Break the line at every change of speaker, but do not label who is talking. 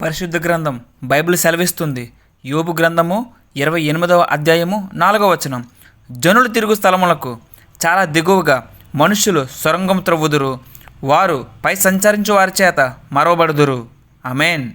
పరిశుద్ధ గ్రంథం బైబిల్ సెలవిస్తుంది. యోబు గ్రంథము ఇరవై ఎనిమిదవ అధ్యాయము నాలుగవ వచనం. జనులు తిరుగు స్థలములకు చాలా దిగువగా మనుషులు సొరంగం త్రవ్వుదురు వారు పై సంచరించు వారి చేత మరవబడుదురు. అమేన్